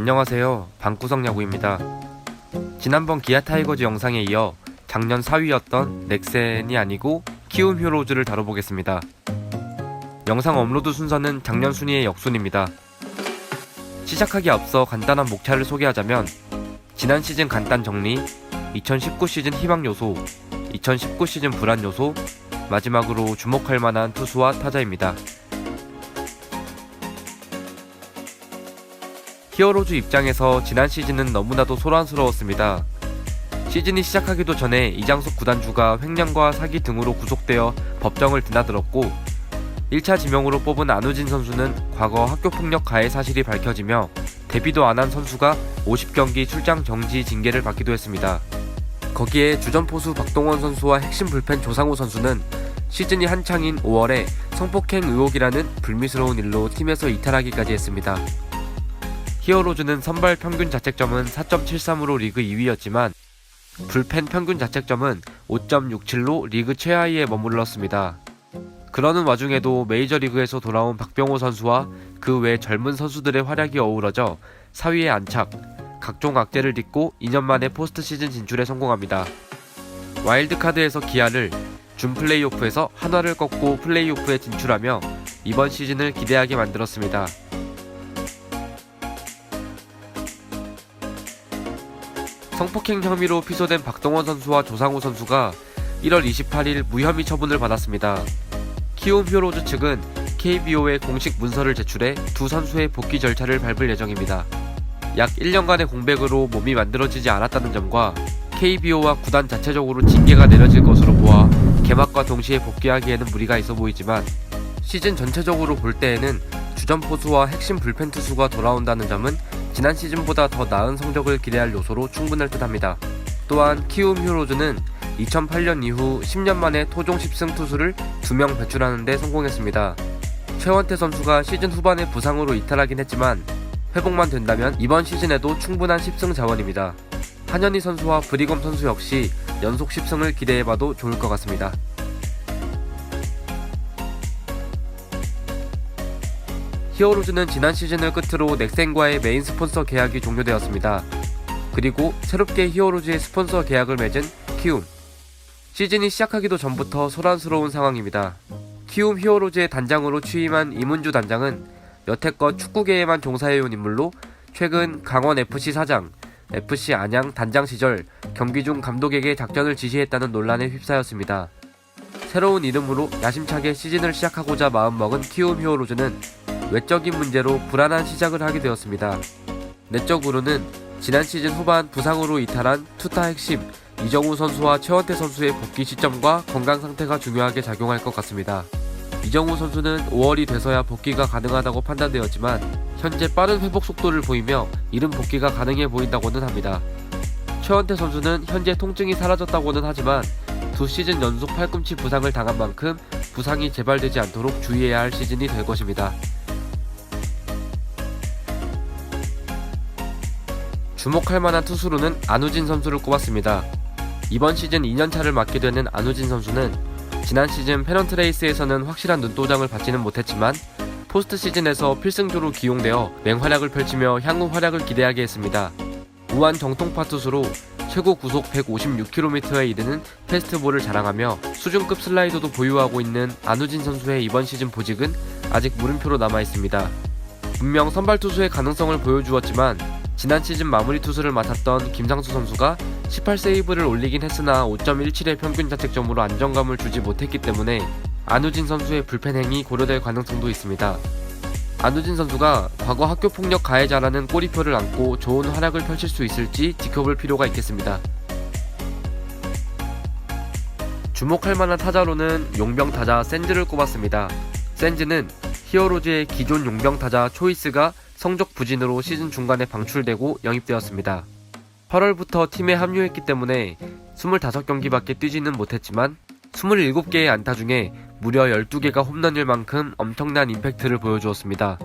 안녕하세요. 방구석 야구입니다. 지난번 기아 타이거즈 영상에 이어 작년 4위였던 넥센이 아니고 키움 히어로즈를 다뤄보겠습니다. 영상 업로드 순서는 작년 순위의 역순입니다. 시작하기 앞서 간단한 목차를 소개하자면 지난 시즌 간단 정리, 2019 시즌 희망 요소, 2019 시즌 불안 요소, 마지막으로 주목할 만한 투수와 타자입니다. 히어로즈 입장에서 지난 시즌은 너무나도 소란스러웠습니다. 시즌이 시작하기도 전에 이장석 구단주가 횡령과 사기 등으로 구속되어 법정을 드나들었고 1차 지명으로 뽑은 안우진 선수는 과거 학교폭력 가해 사실이 밝혀지며 데뷔도 안 한 선수가 50경기 출장 정지 징계를 받기도 했습니다. 거기에 주전 포수 박동원 선수와 핵심 불펜 조상우 선수는 시즌이 한창인 5월에 성폭행 의혹이라는 불미스러운 일로 팀에서 이탈하기까지 했습니다. 히어로즈는 선발 평균 자책점은 4.73으로 리그 2위였지만 불펜 평균 자책점은 5.67로 리그 최하위에 머물렀습니다. 그러는 와중에도 메이저리그에서 돌아온 박병호 선수와 그 외 젊은 선수들의 활약이 어우러져 4위에 안착, 각종 악재를 딛고 2년 만에 포스트 시즌 진출에 성공합니다. 와일드카드에서 기아를, 준 플레이오프에서 한화를 꺾고 플레이오프에 진출하며 이번 시즌을 기대하게 만들었습니다. 성폭행 혐의로 피소된 박동원 선수와 조상우 선수가 1월 28일 무혐의 처분을 받았습니다. 키움 히어로즈 측은 KBO에 공식 문서를 제출해 두 선수의 복귀 절차를 밟을 예정입니다. 약 1년간의 공백으로 몸이 만들어지지 않았다는 점과 KBO와 구단 자체적으로 징계가 내려질 것으로 보아 개막과 동시에 복귀하기에는 무리가 있어 보이지만 시즌 전체적으로 볼 때에는 주전 포수와 핵심 불펜 투수가 돌아온다는 점은 지난 시즌보다 더 나은 성적을 기대할 요소로 충분할 듯합니다. 또한 키움 히어로즈는 2008년 이후 10년 만에 토종 10승 투수를 2명 배출하는 데 성공했습니다. 최원태 선수가 시즌 후반에 부상으로 이탈하긴 했지만 회복만 된다면 이번 시즌에도 충분한 10승 자원입니다. 한현희 선수와 브리검 선수 역시 연속 10승을 기대해봐도 좋을 것 같습니다. 히어로즈는 지난 시즌을 끝으로 넥센과의 메인 스폰서 계약이 종료되었습니다. 그리고 새롭게 히어로즈의 스폰서 계약을 맺은 키움. 시즌이 시작하기도 전부터 소란스러운 상황입니다. 키움 히어로즈의 단장으로 취임한 이문주 단장은 여태껏 축구계에만 종사해온 인물로 최근 강원 FC 사장, FC 안양 단장 시절 경기 중 감독에게 작전을 지시했다는 논란에 휩싸였습니다. 새로운 이름으로 야심차게 시즌을 시작하고자 마음먹은 키움 히어로즈는 외적인 문제로 불안한 시작을 하게 되었습니다. 내적으로는 지난 시즌 후반 부상으로 이탈한 투타 핵심 이정우 선수와 최원태 선수의 복귀 시점과 건강 상태가 중요하게 작용할 것 같습니다. 이정우 선수는 5월이 돼서야 복귀가 가능하다고 판단되었지만 현재 빠른 회복 속도를 보이며 이른 복귀가 가능해 보인다고는 합니다. 최원태 선수는 현재 통증이 사라졌다고는 하지만 두 시즌 연속 팔꿈치 부상을 당한 만큼 부상이 재발되지 않도록 주의해야 할 시즌이 될 것입니다. 주목할 만한 투수로는 안우진 선수를 꼽았습니다. 이번 시즌 2년차를 맡게 되는 안우진 선수는 지난 시즌 페넌트 레이스에서는 확실한 눈도장을 받지는 못했지만 포스트 시즌에서 필승조로 기용되어 맹활약을 펼치며 향후 활약을 기대하게 했습니다. 우한 정통파 투수로 최고 구속 156km에 이르는 패스트볼을 자랑하며 수준급 슬라이더도 보유하고 있는 안우진 선수의 이번 시즌 보직은 아직 물음표로 남아 있습니다. 분명 선발 투수의 가능성을 보여주었지만 지난 시즌 마무리 투수를 맡았던 김상수 선수가 18세이브를 올리긴 했으나 5.17의 평균 자책점으로 안정감을 주지 못했기 때문에 안우진 선수의 불펜 행이 고려될 가능성도 있습니다. 안우진 선수가 과거 학교 폭력 가해자라는 꼬리표를 안고 좋은 활약을 펼칠 수 있을지 지켜볼 필요가 있겠습니다. 주목할 만한 타자로는 용병 타자 샌즈를 꼽았습니다. 샌즈는 히어로즈의 기존 용병 타자 초이스가 성적 부진으로 시즌 중간에 방출되고 영입되었습니다. 8월부터 팀에 합류했기 때문에 25경기밖에 뛰지는 못했지만 27개의 안타 중에 무려 12개가 홈런일 만큼 엄청난 임팩트를 보여주었습니다.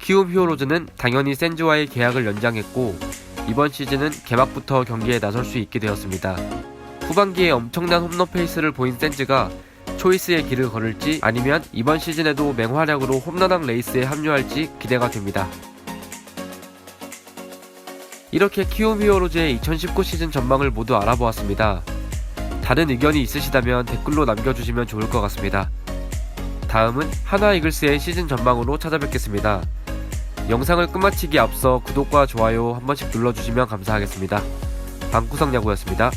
키움 히어로즈는 당연히 샌즈와의 계약을 연장했고 이번 시즌은 개막부터 경기에 나설 수 있게 되었습니다. 후반기에 엄청난 홈런 페이스를 보인 샌즈가 초이스의 길을 걸을지 아니면 이번 시즌에도 맹활약으로 홈런왕 레이스에 합류할지 기대가 됩니다. 이렇게 키움 히어로즈의 2019 시즌 전망을 모두 알아보았습니다. 다른 의견이 있으시다면 댓글로 남겨주시면 좋을 것 같습니다. 다음은 하나 이글스의 시즌 전망으로 찾아뵙겠습니다. 영상을 끝마치기 앞서 구독과 좋아요 한 번씩 눌러주시면 감사하겠습니다. 방구석 야구였습니다.